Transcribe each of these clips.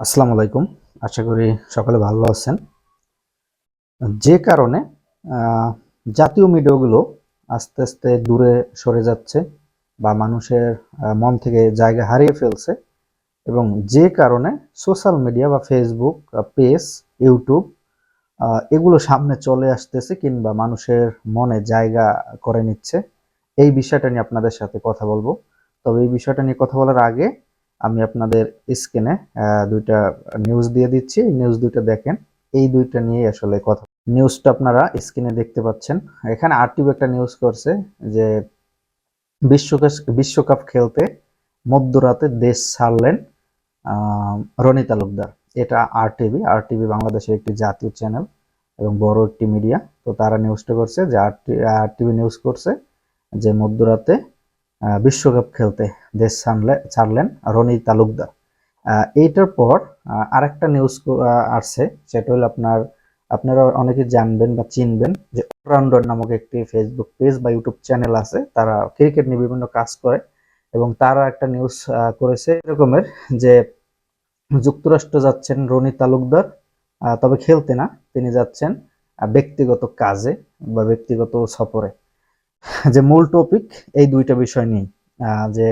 আসসালামু আলাইকুম। আশা করি সকলে ভালো আছেন। যে কারণে জাতীয় মিডিয়াগুলো আস্তে আস্তে দূরে সরে যাচ্ছে বা মানুষের মন থেকে জায়গা হারিয়ে ফেলছে এবং যে কারণে সোশ্যাল মিডিয়া বা ফেসবুক পেজ, ইউটিউব এগুলো সামনে চলে আসতেছে কিংবা মানুষের মনে জায়গা করে নিচ্ছে, এই বিষয়টা নিয়ে আপনাদের সাথে কথা বলব। তবে এই বিষয়টা নিয়ে কথা বলার আগে আমি আপনাদের স্ক্রিনে দুইটা নিউজ দিয়ে দিচ্ছি। এই নিউজ দুইটা দেখেন। এই দুইটা নিয়ে আসলে কথা নিউজটা আপনারা স্ক্রিনে দেখতে পাচ্ছেন। এখানে আরটিভি একটা নিউজ করছে যে, বিশ্বকাপ বিশ্বকাপ খেলতে মধ্যরাতে দেশ ছাড়লেন রনি তালুকদার। এটা আরটিভি আরটিভি বাংলাদেশের একটি জাতীয় চ্যানেল এবং বড় একটি মিডিয়া তো তারা নিউজটা করছে যে আরটিভি নিউজ করছে যে, মধ্যরাতে বিশ্বকাপ খেলতে দেশ ছাড়লে, ছাড়লেন রনি তালুকদার। এইটার পর আরেকটা নিউজ আসছে, সেটা হলো আপনার, আপনারা অনেকে জানবেন বা চিনবেন যে অলরাউন্ডার নামক একটি ফেসবুক পেজ বা ইউটিউব চ্যানেল আছে, তারা ক্রিকেট নিয়ে বিভিন্ন কাজ করে এবং তারা একটা নিউজ করেছে এরকমের যে যুক্তরাষ্ট্র যাচ্ছেন রনি তালুকদার তবে খেলতে না, তিনি যাচ্ছেন ব্যক্তিগত কাজে বা ব্যক্তিগত সফরে। যে মূল টপিক এই দুইটা বিষয় নিয়ে যে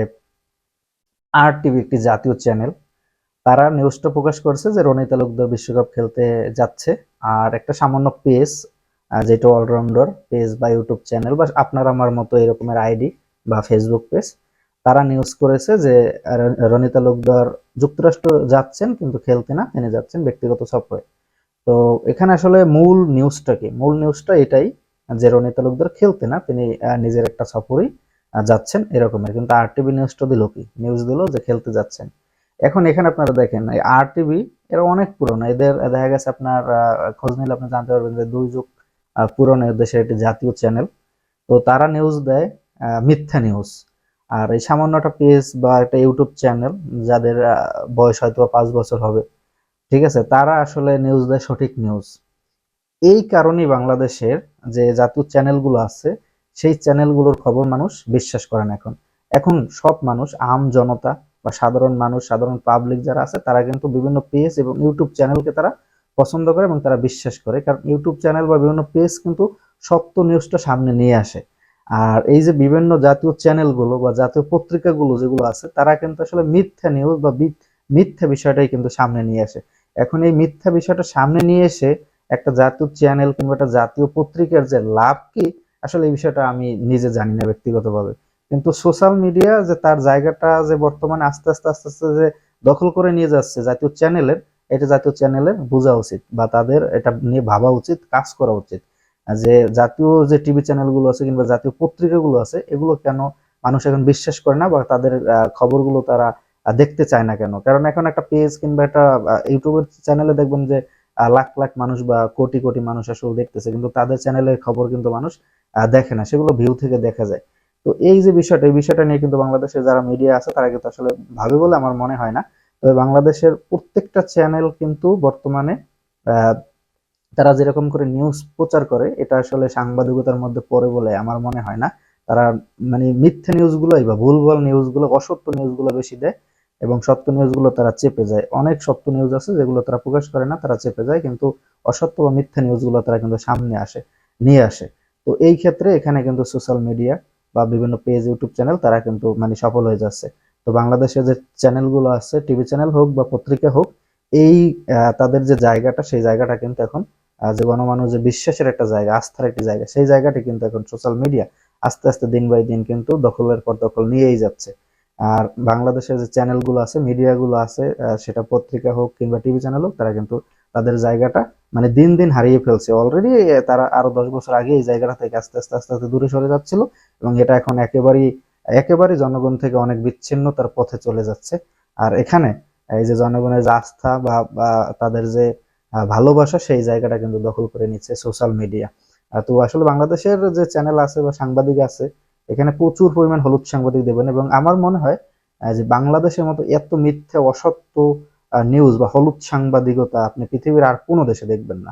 আর টিভি একটি জাতীয় চ্যানেল তারা নিউজটা প্রকাশ করছে যে রনি তালুকদার বিশ্বকাপ খেলতে যাচ্ছে, আর একটা সামান্য পেজ যেটা অলরাউন্ডার পেজ বা ইউটিউব চ্যানেল বা আপনার আমার মতো এরকমের আইডি বা ফেসবুক পেজ তারা নিউজ করেছে যে রনি তালুকদার যুক্তরাষ্ট্র যাচ্ছেন কিন্তু খেলতে না, তিনি যাচ্ছেন ব্যক্তিগত সফরে। তো এখানে আসলে মূল নিউজটা কি? মূল নিউজটা এটাই যে রনি তালুকদার খেলতে না, তিনি নিজের একটা সফরেই যাচ্ছেন এরকমের। কিন্তু আর টিভি নিউজটা দিল কি? নিউজ দিল যে খেলতে যাচ্ছেন। এখন এখানে আপনারা দেখেন আর টিভি এরা অনেক পুরনো। এদের, দেখা গেছে আপনার খোঁজ নিলে আপনি জানতে পারবেন যে দুই যুগ পুরনো দেশের একটি জাতীয় চ্যানেল তো তারা নিউজ দেয় মিথ্যা নিউজ আর এই সামান্য একটা পেজ বা একটা ইউটিউব চ্যানেল যাদের বয়স হয়তো পাঁচ বছর হবে, ঠিক আছে? তারা আসলে নিউজ দেয় সঠিক নিউজ এই কারণেই বাংলাদেশের যে জাতীয় চ্যানেলগুলো আছে, সেই চ্যানেলগুলোর খবর মানুষ বিশ্বাস করে না এখন। এখন সব মানুষ, আম জনতা বা সাধারণ মানুষ, সাধারণ পাবলিক যারা আছে, তারা কিন্তু বিভিন্ন পেজ এবং ইউটিউব চ্যানেলকে তারা পছন্দ করে এবং তারা বিশ্বাস করে। কারণ ইউটিউব চ্যানেল বা বিভিন্ন পেজ কিন্তু সত্য নিউজটা সামনে নিয়ে আসে। আর এই যে বিভিন্ন জাতীয় চ্যানেলগুলো বা জাতীয় পত্রিকাগুলো যেগুলো আছে, তারা কিন্তু আসলে মিথ্যা নিউজ বা মিথ্যা বিষয়টাই কিন্তু সামনে নিয়ে আসে। এখন এই মিথ্যা বিষয়টা সামনে নিয়ে এসে একটা জাতীয় চ্যানেল কিংবা একটা জাতীয় পত্রিকার যে লাভ কি, আসলে এই বিষয়টা আমি নিজে জানি না ব্যক্তিগতভাবে। কিন্তু সোশ্যাল মিডিয়া যে তার জায়গাটা যে বর্তমানে আস্তে আস্তে আস্তে আস্তে যে দখল করে নিয়ে যাচ্ছে জাতীয় চ্যানেলের এটা জাতীয় চ্যানেলের বোঝা উচিত বা তাদের এটা নিয়ে ভাবা উচিত, কাজ করা উচিত। যে জাতীয় যে টিভি চ্যানেলগুলো আছে কিংবা জাতীয় পত্রিকাগুলো আছে, এগুলো কেন মানুষ এখন বিশ্বাস করে না বা তাদের খবরগুলো তারা দেখতে চায় না কেন? কারণ এখন একটা পেজ কিংবা একটা ইউটিউবের চ্যানেলে দেখবেন যে লাখ লাখ মানুষ বা কোটি কোটি মানুষ আসলে দেখতেছে, কিন্তু তাদের চ্যানেলের খবর কিন্তু মানুষ দেখে না, সেগুলো ভিউ থেকে দেখা যায়। তো এই যে বিষয়টা, এই বিষয়টা নিয়ে কিন্তু বাংলাদেশের যারা মিডিয়া আছে, তারা কিন্তু আসলে ভাবে বলে আমার মনে হয় না। তবে বাংলাদেশের প্রত্যেকটা চ্যানেল কিন্তু বর্তমানে তারা যেরকম করে নিউজ প্রচার করে, এটা আসলে সাংবাদিকতার মধ্যে পড়ে বলে আমার মনে হয় না। তারা মানে মিথ্যা নিউজগুলোই বা ভুলভাল নিউজগুলো অসত্য নিউজগুলো বেশি দেয়। এবং সত্য নিউজগুলো তারা চেপে যায়। অনেক সত্য নিউজ আছে যেগুলো তারা প্রকাশ করে না, তারা চেপে যায় কিন্তু অসত্য বা মিথ্যা নিউজগুলো তারা কিন্তু সামনে আসে, নিয়ে আসে। তো এই ক্ষেত্রে এখানে কিন্তু সোশ্যাল মিডিয়া বা বিভিন্ন পেজ ইউটিউব চ্যানেল তারা কিন্তু মানে সফল হয়ে যাচ্ছে। তো বাংলাদেশে যে চ্যানেলগুলো আছে টিভি চ্যানেল হোক বা পত্রিকা হোক, এই তাদের যে জায়গাটা, সেই জায়গাটা কিন্তু এখন যে গণমানুষ যে বিশ্বাসের একটা জায়গা, আস্থার একটা জায়গা, সেই জায়গাটি কিন্তু এখন সোশ্যাল মিডিয়া আস্তে আস্তে দিন বাই দিন কিন্তু দখলের পর দখল নিয়েই যাচ্ছে। আর বাংলাদেশের যে চ্যানেলগুলো আছে, মিডিয়াগুলো আছে সেটা পত্রিকা হোক কিংবা টিভি চ্যানেল হোক, তারা কিন্তু তাদের জায়গাটা মানে দিন দিন হারিয়ে ফেলছে। অলরেডি তারা আরও দশ বছর আগে এই জায়গাটা থেকে আস্তে আস্তে আস্তে আস্তে দূরে সরে যাচ্ছিল এবং এটা এখন একেবারেই একেবারেই জনগণ থেকে অনেক বিচ্ছিন্ন তার পথে চলে যাচ্ছে। আর এখানে এই যে জনগণের যে আস্থা বা তাদের যে ভালোবাসা, সেই জায়গাটা কিন্তু দখল করে নিচ্ছে সোশ্যাল মিডিয়া তো আসলে বাংলাদেশের যে চ্যানেল আছে বা সাংবাদিক আছে এখানে প্রচুর পরিমাণ হলুদ সাংবাদিক দেবেন এবং আমার মনে হয় যে বাংলাদেশের মতো এত মিথ্যে, অসত্য নিউজ বা হলুদ সাংবাদিকতা আপনি পৃথিবীর আর কোনো দেশে দেখবেন না।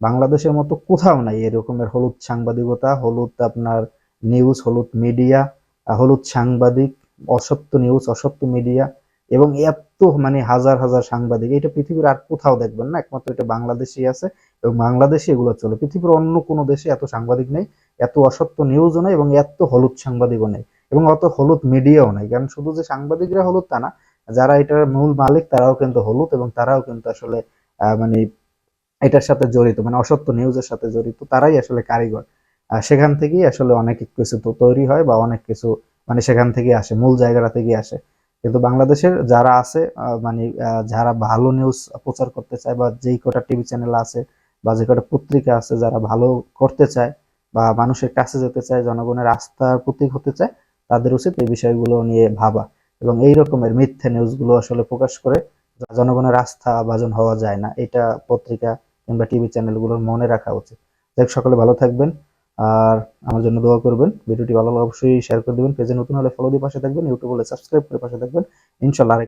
বাংলাদেশের মতো কোথাও নাই এরকমের হলুদ সাংবাদিকতা, হলুদ আপনার নিউজ হলুদ মিডিয়া হলুদ সাংবাদিক, অসত্য নিউজ অসত্য মিডিয়া এবং এত মানে হাজার হাজার সাংবাদিক, এটা পৃথিবীর আর কোথাও দেখবেন না, একমাত্র এটা বাংলাদেশেই আছে এবং বাংলাদেশে এগুলো চলে। পৃথিবীর অন্য কোনো দেশে এত সাংবাদিক নেই, এত অসত্য নিউজও নেই এবং এত হলুদ সাংবাদিকও নেই এবং অত হলুদ মিডিয়াও নেই। কারণ শুধু যে সাংবাদিকরা হলুদ তা না, যারা এটার মূল মালিক তারাও কিন্তু হলুদ এবং তারাও কিন্তু আসলে মানে এটার সাথে জড়িত মানে অসত্য নিউজের সাথে জড়িত, তারাই আসলে কারিগর। সেখান থেকেই আসলে অনেক কিছু তৈরি হয় বা অনেক কিছু মানে সেখান থেকে আসে, মূল জায়গাটা থেকে আসে। কিন্তু বাংলাদেশের যারা আছে মানে যারা ভালো নিউজ প্রচার করতে চায় বা যেই কটা টিভি চ্যানেল আছে বা যে কটা পত্রিকা আছে যারা ভালো করতে চায় বা মানুষের কাছে যেতে চায়, জনগণের আস্থার প্রতীক হতে চায়, তাদের উচিত এই বিষয়গুলো নিয়ে ভাবা। এবং এই রকমের মিথ্যে নিউজগুলো আসলে প্রকাশ করে জনগণের আস্থা ভাজন হওয়া যায় না, এটা পত্রিকা কিংবা টিভি চ্যানেলগুলোর মনে রাখা উচিত। যাই সকলে ভালো থাকবেন। আর আমার জন্য দোয়া করবেন। ভিডিওটি ভালো লাগলে অবশ্যই শেয়ার করে দেবেন। পেজে নতুন হলে ফলো দিয়ে পাশে থাকবেন। ইউটিউব হলে সাবস্ক্রাইব করে পাশে থাকবেন। ইনশাল্লাহ